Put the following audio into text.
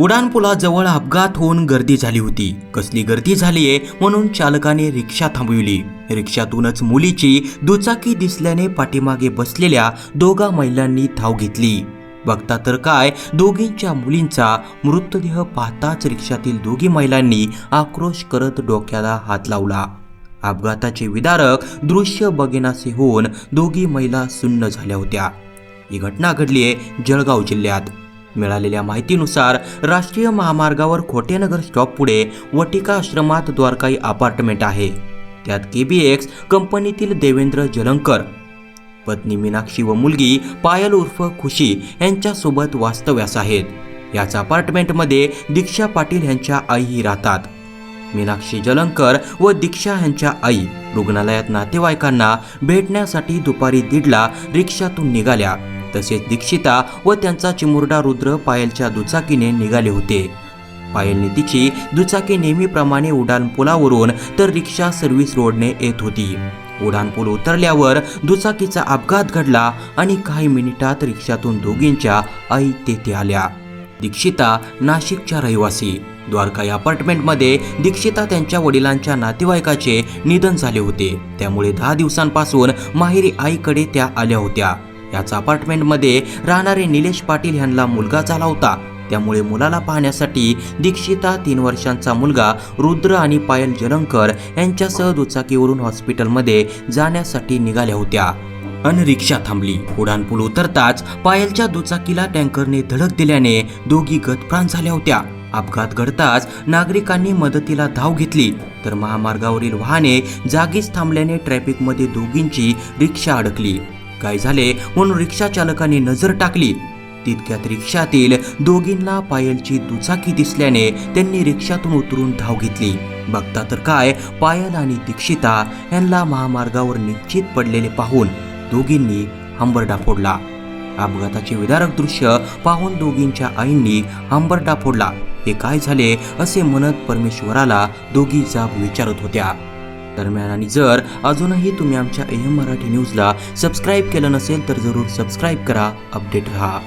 उड्डाणपुलाजवळ अपघात होऊन गर्दी झाली होती. कसली गर्दी झालीये म्हणून चालकाने रिक्षा थांबविली. रिक्षातूनच मुलीची दुचाकी दिसल्याने पाठीमागे बसलेल्या दोघा महिलांनी धाव घेतली. बघता तर काय दोघींच्या मुलींचा मृतदेह पाहताच रिक्षातील दोघी महिलांनी आक्रोश करत डोक्याला हात लावला. अपघाताचे विदारक दृश्य बघेनासे होऊन दोघी महिला सुन्न झाल्या होत्या. ही घटना घडली आहे जळगाव जिल्ह्यात. मिळालेल्या माहितीनुसार राष्ट्रीय महामार्गावर खोटेनगर स्टॉप पुढे वटिका आश्रमात द्वारकाई अपार्टमेंट आहे. त्यात केबीएक्स कंपनीतील देवेंद्र जलंकर पत्नी मीनाक्षी व मुलगी पायल उर्फ खुशी यांच्यासोबत वास्तव्यास आहेत. याच अपार्टमेंटमध्ये दीक्षा पाटील यांच्या आईही राहतात. मीनाक्षी जलंकर व दीक्षा यांच्या आई रुग्णालयात नातेवाईकांना भेटण्यासाठी दुपारी दीडला रिक्षातून निघाल्या. तसेच दीक्षिता व त्यांचा चिमुरडा रुद्र पायलच्या दुचाकीने निघाले होते. पायलने तिची दुचाकी नेहमीप्रमाणे उड्डाणपुलावरून तर रिक्षा सर्व्हिस रोडने येत होती. उड्डाणपूल उतरल्यावर दुचाकीचा अपघात घडला आणि काही मिनिटात रिक्षातून दोघींच्या आई तेथे आल्या. दीक्षिता नाशिकच्या रहिवासी. द्वारकाई अपार्टमेंटमध्ये दीक्षिता त्यांच्या वडिलांच्या नातेवाईकाचे निधन झाले होते. त्यामुळे दहा दिवसांपासून माहेरी आईकडे त्या आल्या होत्या. याच अपार्टमेंटमध्ये राहणारे निलेश पाटील यांना मुलगा झाला होता. त्यामुळे मुलाला पाहण्यासाठी दीक्षिता तीन वर्षांचा मुलगा रुद्र आणि पायल जलंकर यांच्यासह दुचाकीवरून हॉस्पिटलमध्ये जाण्यासाठी निघाल्या होत्या. अन रिक्षा थांबली. उड्डाणपूल उतरताच पायलच्या दुचाकीला टँकरने धडक दिल्याने दोघी गतप्राण झाल्या होत्या. अपघात घडताच नागरिकांनी मदतीला धाव घेतली. तर महामार्गावरील वाहने जागीच थांबल्याने ट्रॅफिकमध्ये दोघींची रिक्षा अडकली. काय झाले म्हणून रिक्षा चालकाने नजर टाकली. तितक्यात रिक्षातील दोघींना पायलची दुचाकी दिसल्याने त्यांनी रिक्षातून उतरून धाव घेतली. बघता तर काय पायल आणि दीक्षिता यांना महामार्गावर निश्चित पडलेले पाहून दोघींनी हंबरडा फोडला. अपघाताचे विदारक दृश्य पाहून दोघींच्या आईंनी हंबरडा फोडला. हे काय झाले असे म्हणत परमेश्वराला दोघी जाब विचारत होत्या. दरम्यान. आणि जर अजूनही तुम्ही आमच्या एम मराठी न्यूजला सबस्क्राईब केलं नसेल तर जरूर सबस्क्राईब करा अपडेट राहा.